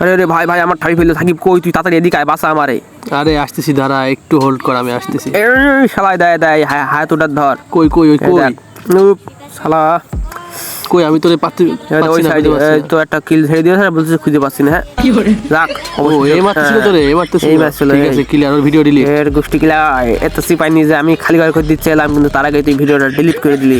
আরে আরে ভাই ভাই আমার ঠাই ফেলল সাকিব কই তুই? তাড়াতাড়ি এদিকে আয় বাসা আমারে। আরে আসতেছি দাঁড়া একটু হোল্ড কর আমি আসতেছি। এই শালা দেয় দেয় হায় হায় তোটা ধর। কই কই ওই কই? শালা। কই আমি তোরে পাচ্ছি দেখ, তো একটা কিল ছেড়ে দিয়েছে আর বলছে খুঁজে পাচ্ছি না হ্যাঁ? রাখ ও এই মারতেছিল তোরে এই মারতেছিল এই মারছিল, ঠিক আছে ক্লিয়ার ওর ভিডিও ডিলিট এর গোষ্ঠী কিলা এত সিপাই নিয়ে যে আমি খালি ঘর করে কিন্তু তার আগে তুই ভিডিওটা ডিলিট করে দিলি।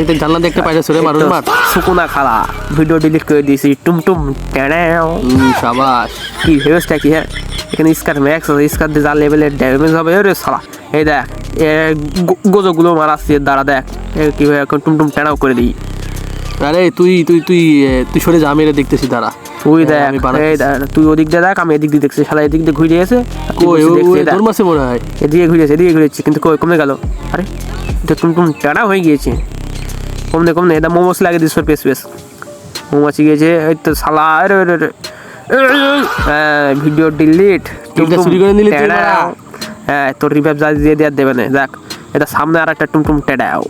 একটা জানলা দেখতে পাইছো রে মারুন মার সুকুনা খালা ভিডিও ডিলিট করে দিয়েছি টুমটুম ট্যাড়াও। হুম, সাবাস। কি ভেবেসটা কি হ্যাঁ? এখানে স্কার ম্যাক্স আছে স্কার দিয়ে যা লেভেলের ড্যামেজ হবে রে সালা। এই দেখ এ গোজোগুলো মারাচ্ছি দ্বারা দেখ কীভাবে এখন টুমটুম ট্যাড়াও করে দিই। আরে তুই তুই তুই তুই সরে যা আমি এটা দেখতেছি দাঁড়া। তুই দেখ তুই ওদিক দিয়ে দেখ আমি এদিক দিয়ে দেখছি। শালা এদিক দিয়ে ঘুরে কই ও তোর মাসে মনে হয়? এদিকে ঘুরেছে এদিকে ঘুরেছে কিন্তু কই কমে গেল। আরে এটা টুমটুম টানা হয়ে গিয়েছে। কমনে কমনে এটা মোমোস লাগিয়ে দিস পেস পেস। মৌমাছি গিয়েছে এই তো শালা আরে আরে আরে। Video delete. চুরি করে নিলি হ্যাঁ তোর রিভাইভ যা দিয়ে দেওয়ার দেবে না। দেখ এটা সামনে আর একটা টুমটুম টেডাও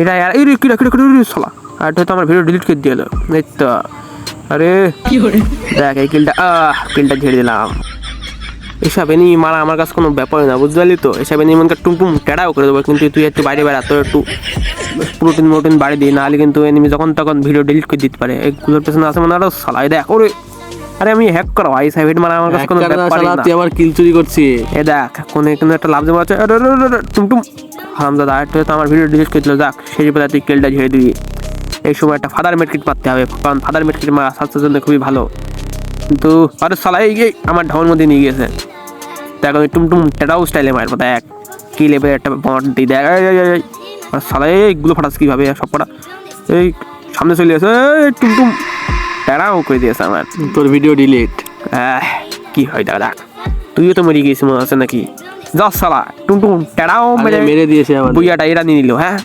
এটা আর এই রে কিরা কিরা কিরা শালা। আর এটা তো আমার ভিডিও ডিলিট করে দিল এই তো। আরে দেখ এই কিলটা আহ কিলটা ঝেড়ে দিলাম। এসব এনি মারা আমার কাছে কোনো ব্যাপার না বুঝতে পারলি তো? এসব এনি মনকে টুমটুম টেড়াও করে দেবো কিন্তু তুই একটু বাইরে বেড়া তোর একটু প্রোটিন মোটিন বাড়ি দিই নাহলে কিন্তু এনিমি যখন তখন ভিডিও ডিলিট করে দিতে পারে। এইগুলোর পেছনে আছে মানে আরও সালাই দেখ ওরে। আরে আমি হ্যাক করা ভাই সাইড মারা আমার কাছে কোনো না ব্যাপার না। তুই আমার কিল চুরি করছিস? এ দেখ কোন এখানে একটা লাভ জমা আছে। আরে, আরে, আরে, আরে, টুমটুম। হারামদাদা আরেকটা তো আমার ভিডিও ডিলিট করে দিল দেখ সেই বেলা তুই কেলটা ঝেড়ে দিবি। এই সময় একটা ফাদার মেডকিট মারতে হবে কারণ ফাদার মেডকিট মারা স্বাস্থ্যের জন্য খুবই ভালো। কিন্তু আরে সালাই গিয়ে আমার ঢাউর মধ্যে নিয়ে গেছে দেখ আমি টুমটুম টেটাও স্টাইলে মারবো দেখ। কি লেভেল একটা বট দিই দেখ। আর সালাই এইগুলো ফাটাস কীভাবে সব কটা এই সামনে চলে আসে এই টুমটুম। টেরাও করে দিয়েছে আমার। তোর ভিডিও ডিলিট হ্যাঁ কি হয় দাদা তুইও তো মরে গিয়েছিস মনে আছে নাকি? যা সালা টুমটুম আরে মেরে মেরে দিয়েছে বুইয়াটা এরা নিয়ে নিল হ্যাঁ?